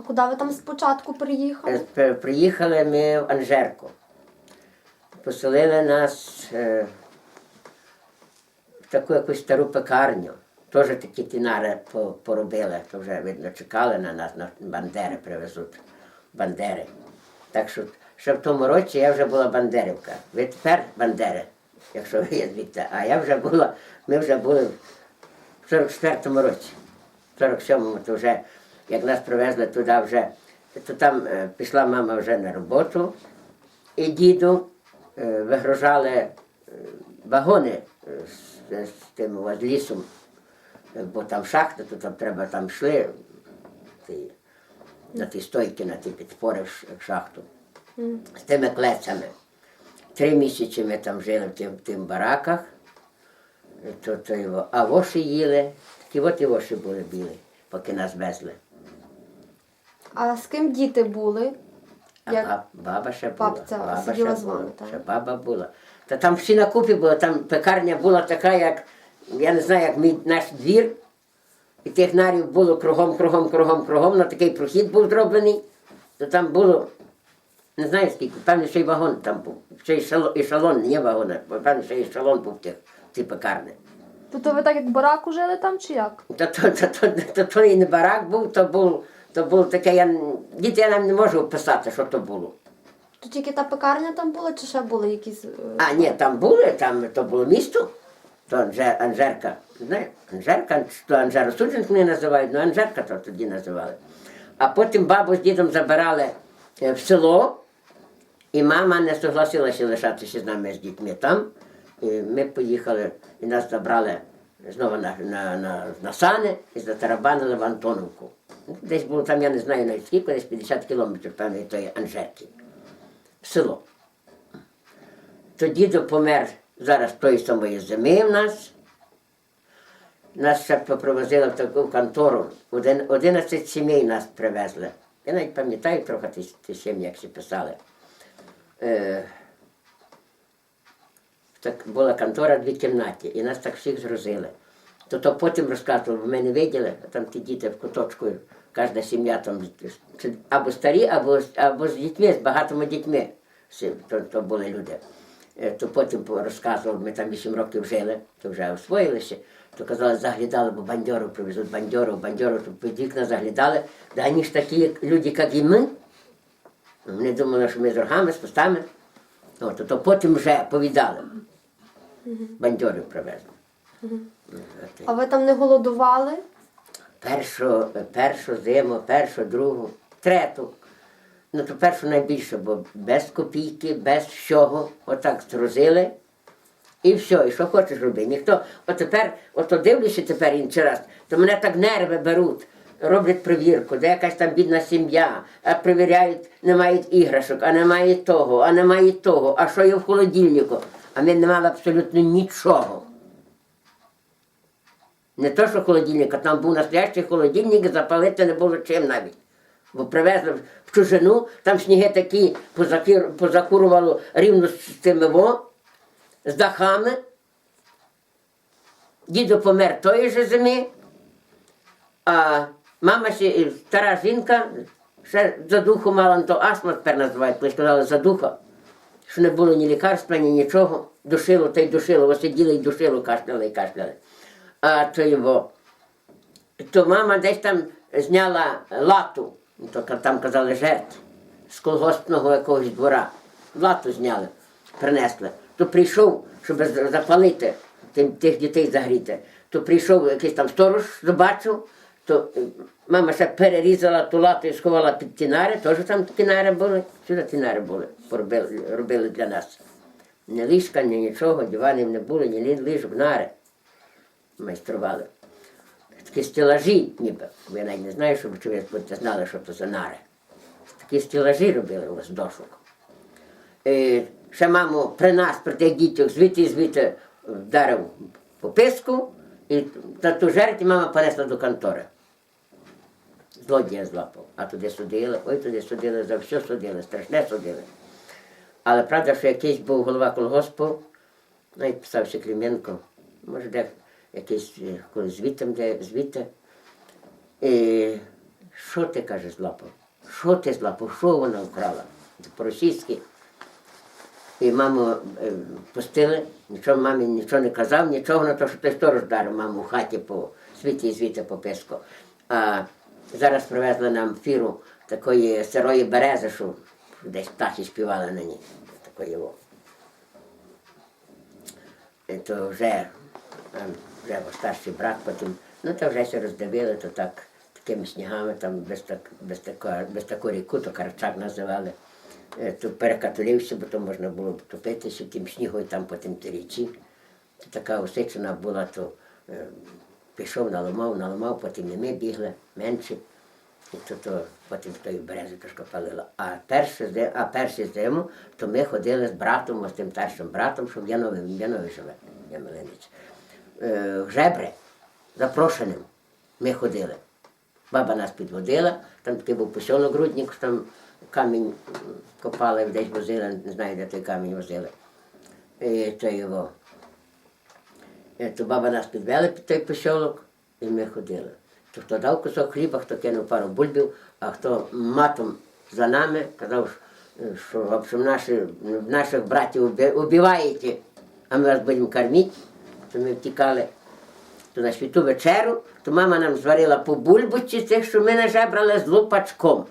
А куди ви там спочатку приїхали? Е, Приїхали ми в Анжерку. Поселили нас е, в таку якусь стару пекарню. Теж такі тінари поробили, то вже видно чекали на нас, на бандери привезуть. Бандери. Так що ще в тому році я вже була бандерівка. Ви тепер бандери, якщо ви є звідти. А я вже була, ми вже були в 44-му році. В 47-му то вже, як нас привезли туди вже, то там е, пішла мама вже на роботу, і діду е, вигружали е, вагони з, з тим от, лісом, бо там шахта, то там треба там йшли ті, на ті стойки, на ті підпори в шахту з тими клецями. Три місяці ми там жили в тим, тим бараках, то, то його, а воші їли, такі от і воші були білі, поки нас везли. А з ким діти були? А Як- баб- баба ще була. Бабця баба сиділа ще з вами, була, так? Ще баба була. Та там всі на купі було, там пекарня була така, як, я не знаю, як мій наш двір. І тих нарів було кругом, кругом, кругом, кругом, на такий прохід був зроблений. То там було, не знаю скільки, певно, ще й вагон там був. Ще й шалон, і шалон, не вагон, а певно, ще й шалон був в тих, тій пекарні. Тобто ви так як в бараку жили там чи як? То, то, то, то, то, то і не барак був, то був, то був таке, я, я нам не можу описати, що то було. То тільки та пекарня там була, чи ще були якісь. е, А, ні, там були, там то було місто, то Анже, Анжерка. Знає, Анжерка, то Анжеру Судженську не називають, ну Анжерка то тоді називали. А потім бабу з дідом забирали е, в село, і мама не согласилася лишатися з нами з дітьми там. І ми поїхали, і нас забрали знову на, на, на, на сани і затарабанили в Антоновку. Десь було там, я не знаю навіть скільки, десь 50 кілометрів, певно, тої Анжерки. В село. То дідо помер зараз тої самої зими в нас. Нас ще попровозили в таку контору. Один, 11 сімей нас привезли. Я навіть пам'ятаю трохи ті, сім'ї, як всі писали. Так була контора дві кімнаті, і нас так всіх зрозили. То, то потім розказували, ми не виділи, там ті діти в куточку, кожна сім'я там або старі, або, або з дітьми, з багатими дітьми. То, то були люди. Е, То потім розказував, ми там 8 років жили, то вже освоїлися. То казали, заглядали, бо бандьору привезуть, бандьору, бандьору, то під вікна заглядали. Да вони ж такі люди, як і ми. Вони думали, що ми з рогами, з пустами. От, то потім вже повідали. Бандьорів привезли. От, А ви там не голодували? Першу, першу зиму, першу, другу, трету. Ну, то першу найбільше, бо без копійки, без всього, отак зрозили. І все, і що хочеш роби. Ніхто, от тепер, ото дивлюся тепер інший раз, то мене так нерви беруть, роблять перевірку, де якась там бідна сім'я, а перевіряють, не мають іграшок, а немає того, а немає того, а що є в холодильнику. А ми не мали абсолютно нічого. Не то, що холодильник, а там був настоящий холодильник, запалити не було чим навіть. Бо привезли в чужину, там сніги такі позакурувало рівно з тими во, з дахами. Дідо помер тої ж зими, а мама ще стара жінка, ще задуху мала, ну, то астма тепер називають, коли сказали задуха, що не було ні лікарства, ні нічого. Душило та й душило, ось сиділи і душило, кашляли і кашляли. А то його. То мама десь там зняла лату, ну, то там казали жертв, з колгоспного якогось двора. Лату зняли, принесли. То прийшов, щоб запалити тих дітей загріти. То прийшов якийсь там сторож, побачив, то мама ще перерізала ту лату і сховала під тінари, теж там тінари були, сюди тінари були, робили для нас. Ні ліжка, ні нічого, диванів не було, ні лі- ліжок, нари майстрували. Такі стелажі, ніби. Я навіть не знаю, щоб ви знали, що це за нари. Такі стелажі робили у з дошок. І ще маму при нас, при тих дітях, звідти звідти вдарив по писку, і та ту жертву мама понесла до контори. Злодія злапав. А туди судили, ой, туди судили, за все судили, страшне судили. Але правда, що якийсь був голова колгоспу, навіть писався Клименко, може, де якийсь е, коли де звідти. І що ти каже, злапав? Що ти злапав? Що вона вкрала? По-російськи. І маму е, пустили, нічого мамі нічого не казав, нічого на те, що той сторож дарив маму в хаті по світі і звідти по писку. А зараз привезли нам фіру такої сирої берези, що десь птахи співали на ній. Такої о. І то вже, вже старший брат потім, ну то вже все роздавили, то так, такими снігами, там без, так, без, тако, без таку ріку, то Карчак називали. Е, То перекатулився, бо то можна було б топитися в тім снігу і там потім ті річі. То така осичена була, то е, пішов, наламав, наламав, потім і ми бігли менші. І то, то потім тої берези трошки палило. А першу, зи- а першу зиму, то ми ходили з братом, з тим старшим братом, що в Янові, в Янові живе, Ямелинець. Е, в жебри запрошеним ми ходили. Баба нас підводила, там такий був посілок Груднік, там камінь копали, десь возили, не знаю, де той камінь возили. І то його. Е, То баба нас підвела під той посілок, і ми ходили. То хто дав кусок хліба, хто кинув пару бульбів, а хто матом за нами казав, що- що наші, наших братів уби- убиваєте, а ми вас будемо кормити, то ми втікали то на святу вечеру, то мама нам зварила по бульбочці цих, що ми нажебрали з лупачком.